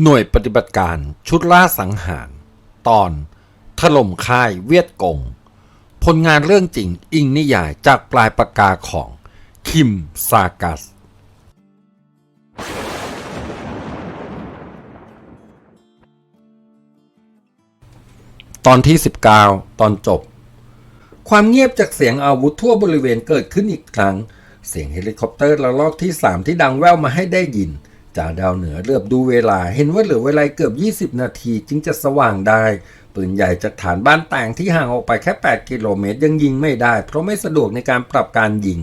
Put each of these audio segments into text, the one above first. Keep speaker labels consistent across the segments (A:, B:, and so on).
A: หน่วยปฏิบัติการชุดล่าสังหาร ตอน ถล่มค่ายเวียดกง ผลงานเรื่องจริงอิงนิยายจากปลายปากกาของ คิมซากัส ตอนที่ 19 ตอนจบ ความเงียบจากเสียงอาวุธทั่วบริเวณเกิดขึ้นอีกครั้ง เสียงเฮลิคอปเตอร์ระลอกที่ 3 ที่ดังแว่วมาให้ได้ยิน จ่าดาวเหนือเลือบดูเวลา เห็นว่าเหลือเวลาเกือบ 20 นาทีจึงจะสว่างได้ปืนใหญ่จากฐานบ้านแต่งที่ห่างออกไปแค่ 8 กิโลเมตรยังยิงไม่ได้ เพราะไม่สะดวกในการปรับการยิง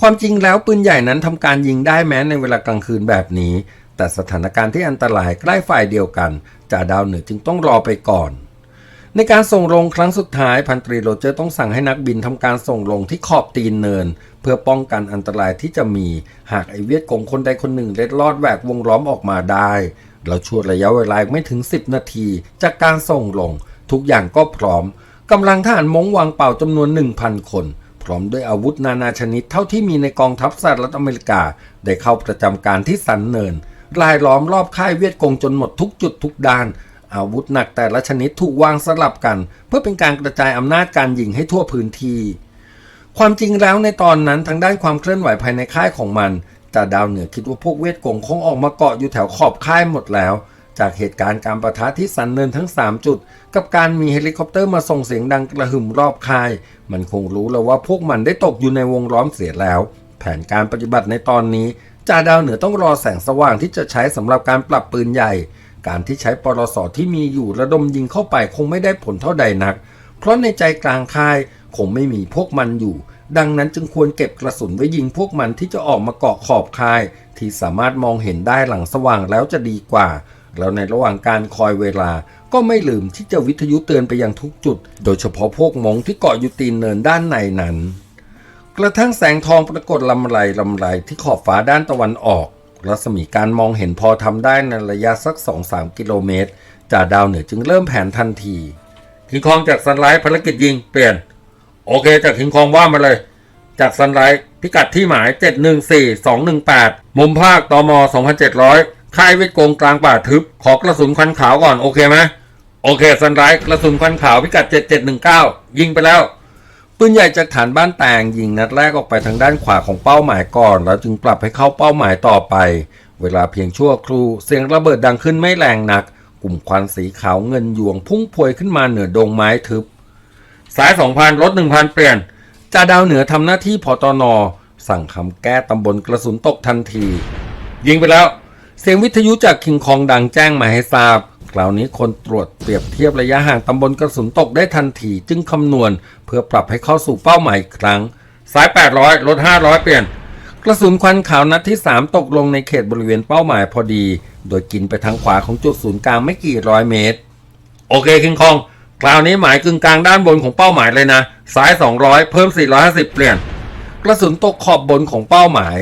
A: ความจริงแล้วปืนใหญ่นั้นทำการยิงได้แม้ในเวลากลางคืนแบบนี้ แต่สถานการณ์ที่อันตรายใกล้ฝ่ายเดียวกันจ่าดาวเหนือจึงต้องรอไปก่อน ในการส่งลงครั้งสุดท้ายพันตรีโรเจอร์ต้องสั่งให้นักบินทำการส่งลงที่ขอบตีนเนิน พื่อป้องกันอันตรายที่จะมีหากไอเวียดกงคนใดคนหนึ่งเล็ดลอดแหวกวงล้อมออกมาได้ เราช่วงระยะเวลาไม่ถึง 10 นาที จากการส่งลง ทุกอย่างก็พร้อมกำลังทหารมงวางเป่าจำนวน 1,000 คน พร้อมด้วยอาวุธนานาชนิดเท่าที่มีในกองทัพสหรัฐอเมริกา ได้เข้าประจำการที่สันเนินรายล้อมรอบค่ายเวียดกงจนหมดทุกจุดทุกด้าน อาวุธหนักแต่ละชนิดถูกวางสลับกัน เพื่อเป็นการกระจายอำนาจการยิงให้ทั่วพื้นที่ ความจริงแล้วในตอนนั้นทางด้านความเคลื่อนไหวภายในค่ายของมันจ่าดาวเหนือคิดว่าพวกเวทกงคงออกมาเกาะอยู่แถวขอบค่ายหมดแล้ว จากเหตุการณ์การประทะที่สันเนินทั้ง 3 จุด กับการมีเฮลิคอปเตอร์มาส่งเสียงดังกระหึ่มรอบค่าย มันคงรู้แล้วว่าพวกมันได้ตกอยู่ในวงล้อมเสียแล้ว แผนการปฏิบัติในตอนนี้จ่าดาวเหนือต้องรอแสงสว่างที่จะใช้สำหรับการปรับปืนใหญ่ การที่ใช้ปรสที่มีอยู่ระดมยิงเข้าไปคงไม่ได้ผลเท่าใดนัก เพราะในใจกลางค่าย คงไม่มีพวกมันอยู่ ดังนั้นจึงควรเก็บกระสุนไว้ยิงพวกมันที่จะออกมาเกาะขอบคาย ที่สามารถมองเห็นได้หลังสว่างแล้วจะดีกว่า แล้วในระหว่างการคอยเวลาก็ไม่ลืมที่จะวิทยุเตือนไปยังทุกจุด โดยเฉพาะพวกมงที่เกาะอยู่ตีนเนินด้านในนั้น กระทั่งแสงทองปรากฏลำไรลำไรที่ขอบฟ้าด้านตะวันออก รัศมีการมองเห็นพอทำได้ในระยะสัก 2-3 กิโลเมตรจ่าดาวเหนือจึงเริ่มแผนทันทีคิงคองจากซันไลท์ภารกิจยิงเปลี่ยน โอเคจากคิงคองว่ามาเลย จากซันไลท์พิกัดที่หมาย 714218 มุมภาคตม2700 ค่ายเวทกงกลางป่าทึบ ขอกระสุนควันขาวก่อนโอเคไหมโอเคซันไลท์กระสุนควันขาวพิกัด 7719 ยิงไปแล้วปืนใหญ่จากฐานบ้านแตงยิงนัดแรกออกไปทางด้านขวาของเป้าหมายก่อน แล้วจึงปรับให้เข้าเป้าหมายต่อไป เวลาเพียงชั่วครู่เสียงระเบิดดังขึ้นไม่แรงนัก กลุ่มควันสีขาวเงินยวงพุ่งพวยขึ้นมาเหนือดงไม้ทึบ สาย2,000รถ1,000เปลี่ยนจ่าดาวเหนือทำหน้าที่พอตอนอสั่งคำแก้ตำบลกระสุนตกทันที ยิงไปแล้ว เสียงวิทยุจากคิงคองดังแจ้งมาให้ทราบ คราวนี้คนตรวจเปรียบเทียบระยะห่างตำบลกระสุนตกได้ทันที จึงคำนวณเพื่อปรับให้เข้าสู่เป้าหมายอีกครั้ง สาย 800รถ500 เปลี่ยน กระสุนควันขาวนัดที่ 3 ตกลงในเขตบริเวณเป้าหมายพอดี โดยกินไปทางขวาของจุดศูนย์กลางไม่กี่ร้อยเมตร โอเคคิงคอง คราวนี้หมายกึ่งกลางด้านบนของเป้าหมายเลยนะ ซ้าย 200 เพิ่ม 450 เปลี่ยน กระสุนตกขอบบนของเป้าหมาย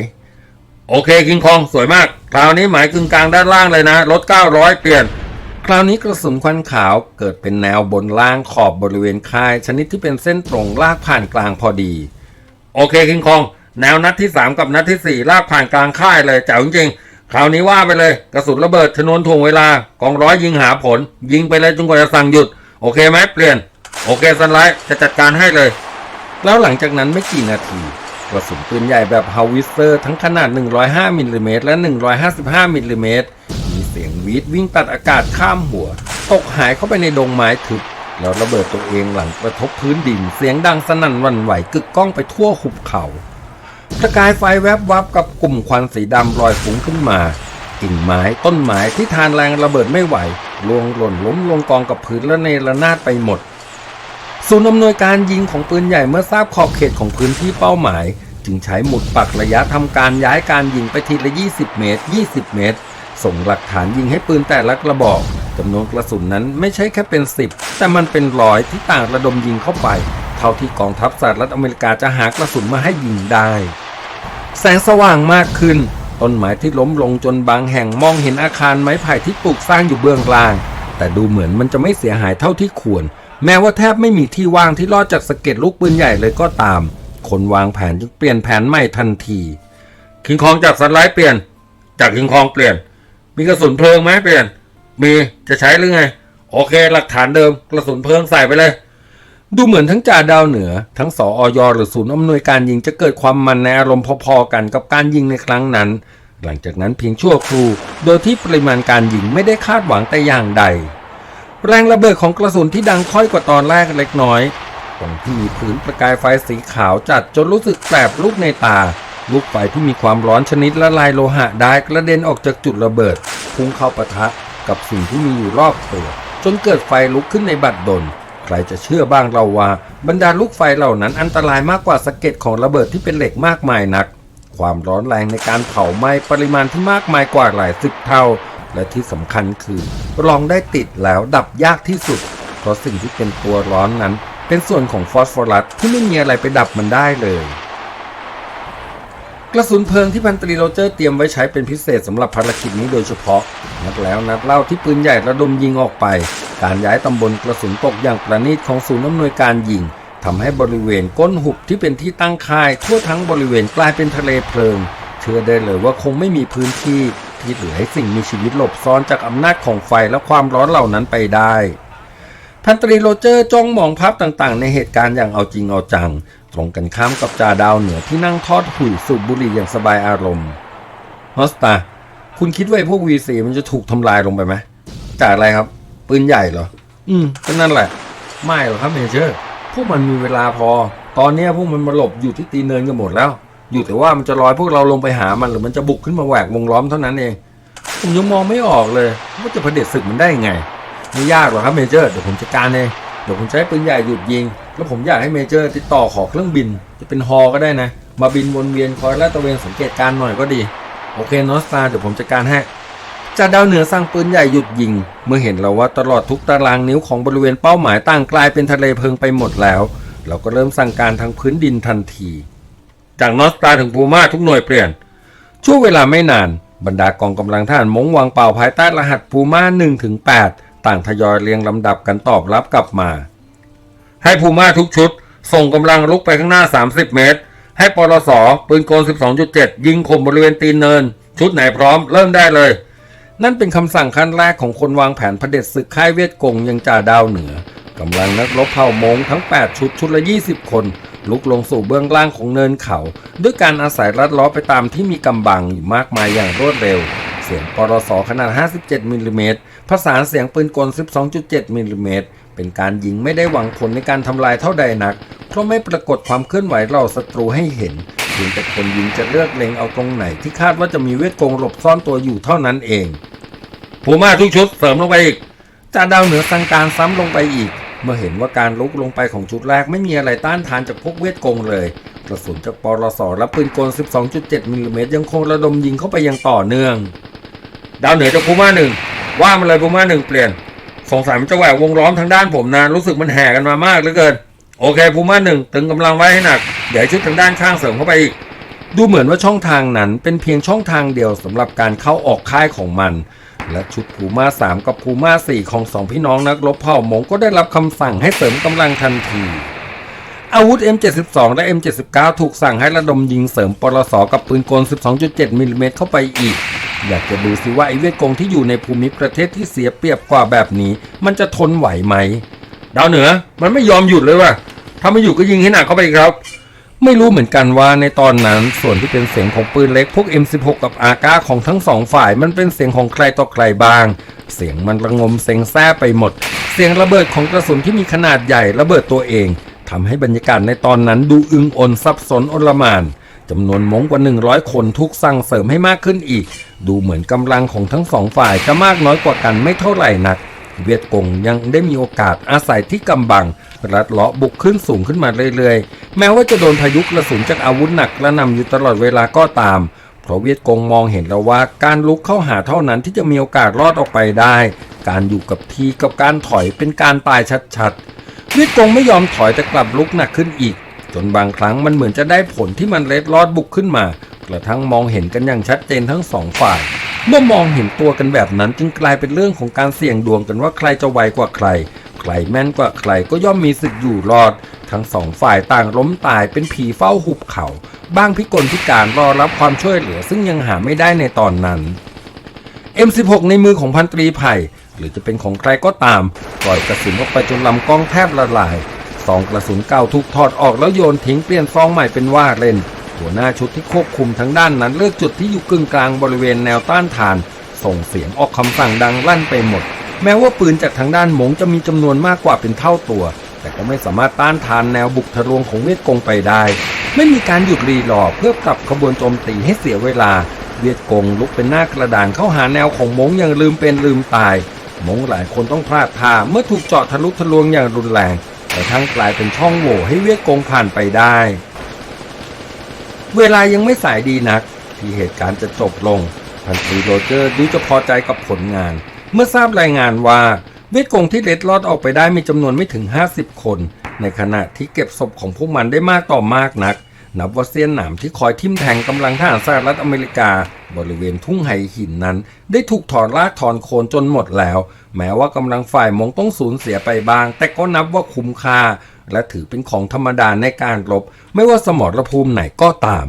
A: โอเคคิงคองสวยมาก คราวนี้หมายกึ่งกลางด้านล่างเลยนะรถ900 เปลี่ยน คราวนี้กระสุนควันขาวเกิดเป็นแนวบนล่างขอบบริเวณค่าย ชนิดที่เป็นเส้นตรงลากผ่านกลางพอดี โอเคคิงคอง แนวนัดที่ 3 กับนัดทีสี่4 ลากผ่านกลางค่ายเลยเจ๋งจริงคราวนี้ว่าไปเลย กระสุนระเบิดชนวนถ่วงเวลากองร้อยยิงหาผล ยิงไปเลยจนกว่าจะสั่งหยุด โอเคไหมเปลี่ยน โอเคสันไลท์จะจัดการให้เลย แล้วหลังจากนั้นไม่กี่นาทีกระสุนปืนใหญ่แบบฮาวิสเซอร์ทั้งขนาด 105มิลลิเมตรและ 155มิลลิเมตรมีเสียงวีดวิ่งตัดอากาศข้ามหัว ตกหายเข้าไปในดงไม้ทึบแล้วระเบิดตัวเองหลังกระทบพื้นดิน เสียงดังสนั่นวันไหวกึกก้องไปทั่วหุบเขาประกายไฟแวบวับกับกลุ่มควันสีดำลอยฟุ้งขึ้นมากิ่งไม้ต้นไม้ที่ทานแรงระเบิดไม่ไหว ลวงหล่นล้มลงกองกับพื้นและเนระนาดไปหมด ศูนย์อำนวยการยิงของปืนใหญ่เมื่อทราบขอบเขตของพื้นที่เป้าหมาย จึงใช้หมุดปักระยะทำการย้ายการยิงไปทีละ 20 เมตร 20 เมตร ส่งหลักฐานยิงให้ปืนแต่ละกระบอกจำนวนกระสุนนั้นไม่ใช่แค่เป็น 10 แต่มันเป็นร้อยที่ต่างระดมยิงเข้าไป เท่าที่กองทัพสหรัฐอเมริกาจะหากระสุนมาให้ยิงได้ แสงสว่างมากขึ้น ต้นไม้ที่ล้มลงจนบางแห่งมองเห็นอาคารไม้ไผ่ที่ปลูกสร้างอยู่เบื้องล่าง แต่ดูเหมือนมันจะไม่เสียหายเท่าที่ควร แม้ว่าแทบไม่มีที่ว่างที่รอดจากสะเก็ดลูกปืนใหญ่เลยก็ตาม คนวางแผนจึงเปลี่ยนแผนใหม่ทันทีคิงคองจากสไลด์เปลี่ยน จากคิงคองเปลี่ยน มีกระสุนเพลิงไหมเปลี่ยน มีจะใช้หรือไง โอเค หลักฐานเดิมกระสุนเพลิงใส่ไปเลย ดูเหมือนทั้งจ่าดาวเหนือ ทั้งสออยหรือศูนย์อำนวยการยิงจะเกิดความมันในอารมณ์พอๆกันกับการยิงในครั้งนั้น หลังจากนั้นเพียงชั่วครู่ โดยที่ปริมาณการยิงไม่ได้คาดหวังแต่อย่างใด แรงระเบิดของกระสุนที่ดังค่อยกว่าตอนแรกเล็กน้อยตรงที่มีพื้นประกายไฟสีขาวจัดจนรู้สึกแสบลูกในตา ลูกไฟที่มีความร้อนชนิดละลายโลหะได้กระเด็นออกจากจุดระเบิดพุ่งเข้าปะทะกับสิ่งที่มีอยู่รอบตัวจนเกิดไฟลุกขึ้นในบัดดล ใครจะเชื่อบ้างเราว่า บรรดาลูกไฟเหล่านั้นอันตรายมากกว่าสะเก็ดของระเบิดที่เป็นเหล็กมากมายนัก ความร้อนแรงในการเผาไหม้ปริมาณที่มากมายกว่าหลายสิบเท่า และที่สำคัญคือลองได้ติดแล้วดับยากที่สุด เพราะสิ่งที่เป็นตัวร้อนนั้น เป็นส่วนของฟอสฟอรัสที่ไม่มีอะไรไปดับมันได้เลยกระสุนเพลิงที่พันตรีโรเจอร์เตรียมไว้ใช้เป็นพิเศษสำหรับภารกิจนี้โดยเฉพาะ นัดแล้วนัดเล่าที่ปืนใหญ่ระดมยิงออกไป การย้ายตำบลกระสุนตกอย่างประณีตของศูนย์อำนวยการยิงทำให้บริเวณก้นหุบที่เป็นที่ตั้งค่ายทั่วทั้งบริเวณกลายเป็นทะเลเพลิง เชื่อได้เลยว่าคงไม่มีพื้นที่ที่เหลือให้สิ่งมีชีวิตหลบซ่อนจากอำนาจของไฟและความร้อนเหล่านั้นไปได้พันตรีโรเจอร์จ้องมองภาพต่างๆ ในเหตุการณ์อย่างเอาจริงเอาจัง ตรงกันข้ามกับจ่าดาวเหนือที่นั่งทอดหุ่ยสูบบุหรี่อย่างสบายอารมณ์ฮอสตา คุณคิดว่าไอ้พวก V4 มันจะถูกทำลายลงไปไหมจากอะไรครับ ปืนใหญ่เหรอ อืมก็นั่นแหละ ไม่หรอกครับเมเจอร์ พวกมันมีเวลาพอ ตอนเนี้ยพวกมันมาหลบอยู่ที่ตีนเนินกันหมดแล้ว อยู่แต่ว่ามันจะลอยพวกเราลงไปหามันหรือมันจะบุกขึ้นมาแหวกวงล้อมเท่านั้นเอง ผมยังมองไม่ออกเลยว่าจะเผด็จศึกมันได้ยังไง ไม่ยากหรอกครับเมเจอร์เดี๋ยวผมจัดการเองเดี๋ยวผมใช้ปืนใหญ่หยุดยิง แล้วผมอยากให้เมเจอร์ติดต่อขอเครื่องบิน จะเป็นฮอก็ได้นะ มาบินวนเวียนคอยลาดตระเวนสังเกตการณ์หน่อยก็ดี โอเคนอสตาเดี๋ยวผมจัดการให้ จ่าดาวเหนือสร้างปืนใหญ่หยุดยิง เมื่อเห็นแล้วว่าตลอดทุกตารางนิ้วของบริเวณเป้าหมายต่างกลายเป็นทะเลเพลิงไปหมดแล้ว เราก็เริ่มสั่งการทางพื้นดินทันที จากนอสตาถึงพูมาทุกหน่วยเปลี่ยน ช่วงเวลาไม่นาน บรรดากองกำลังทหารมงวางเป่าภายใต้รหัสพูม่า1ถึง8ต่างทยอยเรียงลำดับกันตอบรับกลับมา ให้พูมาทุกชุด ส่งกำลังลุกไปข้างหน้า 30 เมตร ให้ปลสปืนกล 12.7 ยิงข่มบริเวณตีนเนิน ชุดไหนพร้อมเริ่มได้เลย นั่นเป็นคำสั่งขั้นแรกของคนวางแผนเผด็จศึกค่ายเวทกงยังจ่าดาวเหนือกำลังนักรบเผ่ามงทั้ง 8 ชุดชุดละ 20 คน ลุกลงสู่เบื้องล่างของเนินเขา ด้วยการอาศัยลัดล้อไปตามที่มีกำบังอยู่มากมายอย่างรวดเร็ว เสียงปรสขนาด 57มิลลิเมตรผสานเสียงปืนกล 12.7มิลลิเมตรเป็นการยิงไม่ได้หวังผลในการทำลายเท่าใดนัก เพราะไม่ปรากฏความเคลื่อนไหวเหล่าศัตรูให้เห็น เพียงแต่คนยิงจะเลือกเล็งเอาตรงไหนที่คาดว่าจะมีเวทกงหลบซ่อนตัวอยู่เท่านั้นเองพูม่าทุกชุดเสริมลงไปอีกจ่าดาวเหนือสั่งการซ้ำลงไปอีก เมื่อเห็นว่าการลุกลงไปของชุดแรกไม่มีอะไรต้านทานจากพวกเวทกงเลยกระสุนจากปรสและปืนกล 12.7มิลลิเมตรยังคงระดมยิงเข้าไปอยังต่อเนื่อง ดาวเหนือจากพูม่าหนึ่งว่ามันเลยพูม่าหนึ่งเปลี่ยนสงสัยมันจะแหวกวงล้อมทางด้านผมนะรู้สึกมันแห่กันมามากเหลือเกิน โอเคพูม่าหนึ่งตึงกำลังไว้ให้หนักเดี๋ยวให้ชุดทางด้านข้างเสริมเข้าไปอีก ดูเหมือนว่าช่องทางนั้นเป็นเพียงช่องทางเดียวสำหรับการเข้าออกค่ายของมัน และชุดพูม่า3กับพูม่า4ของสองพี่น้องนักรบเผ่ามงก็ได้รับคำสั่งให้เสริมกำลังทันที อาวุธ M72 และ M79 ถูกสั่งให้ระดมยิงเสริมปรสกับปืนกล 12.7มิลลิเมตรเข้าไปอีกอยากจะดูสิว่าไอเวทกงที่อยู่ในภูมิประเทศที่เสียเปรียบกว่าแบบนี้ มันจะทนไหวไหม ดาวเหนือ มันไม่ยอมหยุดเลยว่ะถ้าไม่อยู่ก็ยิงให้หนักเข้าไปครับ ไม่รู้เหมือนกันว่าในตอนนั้นส่วนที่เป็นเสียงของปืนเล็กพวก M16 กับอากาของทั้งสองฝ่าย มันเป็นเสียงของใครต่อใครบ้าง เสียงมันระงมเซ็งแซ่ไปหมด เสียงระเบิดของกระสุนที่มีขนาดใหญ่ระเบิดตัวเองทำให้บรรยากาศในตอนนั้นดูอึงอนซับซ้อนอลมานจำนวนมงกว่า 100 คนทุกสั่งเสริมให้มากขึ้นอีก ดูเหมือนกำลังของทั้งสองฝ่ายจะมากน้อยกว่ากันไม่เท่าไหร่นัก เวียดกงยังได้มีโอกาสอาศัยที่กำบัง รัดเลาะบุกขึ้นสูงขึ้นมาเรื่อยๆ แม้ว่าจะโดนพายุกระสุนจากอาวุธหนักกระนำอยู่ตลอดเวลาก็ตาม เพราะเวียดกงมองเห็นแล้วว่าการลุกเข้าหาเท่านั้นที่จะมีโอกาสรอดออกไปได้ การอยู่กับที่กับการถอยเป็นการตายชัดๆ เวียดกงไม่ยอมถอยแต่กลับลุกหนักขึ้นอีก จนบางครั้งมันเหมือนจะได้ผลที่มันเล็ดลอดบุกขึ้นมา กระทั่งมองเห็นกันอย่างชัดเจนทั้งสองฝ่าย เมื่อมองเห็นตัวกันแบบนั้นจึงกลายเป็นเรื่องของการเสี่ยงดวงกันว่าใครจะไวกว่าใคร ใครแม่นกว่าใครก็ย่อมมีสิทธิ์อยู่รอด ทั้งสองฝ่ายต่างล้มตายเป็นผีเฝ้าหุบเขา บ้างพิกลพิการรอรับความช่วยเหลือซึ่งยังหาไม่ได้ในตอนนั้น M16 ในมือของพันตรีไผ่หรือจะเป็นของใครก็ตามปล่อยกระสุนออกไปจนลำกล้องแทบละลายซองกระสุนเก่าถูกถอดออกแล้วโยนทิ้งเปลี่ยนซองใหม่เป็นว่าเล่น หัวหน้าชุดที่ควบคุมทั้งด้านนั้น เลือกจุดที่อยู่กึ่งกลางบริเวณแนวต้านทาน ส่งเสียงออกคำสั่งดังลั่นไปหมด แม้ว่าปืนจากทางด้านหมงจะมีจำนวนมากกว่าเป็นเท่าตัว แต่ก็ไม่สามารถต้านทานแนวบุกทะลวงของเวียดกงไปได้ ไม่มีการหยุดรีรอเพื่อปรับขบวนโจมตีให้เสียเวลา เวียดกงลุกเป็นหน้ากระดานเข้าหาแนวของมงอย่างลืมเป็นลืมตายมงหลายคนต้องพลาดท่าเมื่อถูกเจาะทะลุทะลวงอย่างรุนแรงแต่ทั้งกลายเป็นช่องโหว่ให้เวียดกงผ่านไปได้ เวลายังไม่สายดีนัก ที่เหตุการณ์จะจบลงพันตรีโรเจอร์ดูจะพอใจกับผลงาน เมื่อทราบรายงานว่าเวียดกงที่เล็ดลอดออกไปได้มีจำนวนไม่ถึง 50 คน ในขณะที่เก็บศพของพวกมันได้มากต่อมากนัก นับว่าเสี้ยนหนามที่คอยทิ่มแทงกำลังทหารสหรัฐอเมริกา บริเวณทุ่งไหหินนั้น ได้ถูกถอนรากถอนโคนจนหมดแล้ว แม้ว่ากำลังฝ่ายมงต้องสูญเสียไปบ้าง แต่ก็นับว่าคุ้มค่า และถือเป็นของธรรมดาในการรบ ไม่ว่าสมรภูมิไหนก็ตาม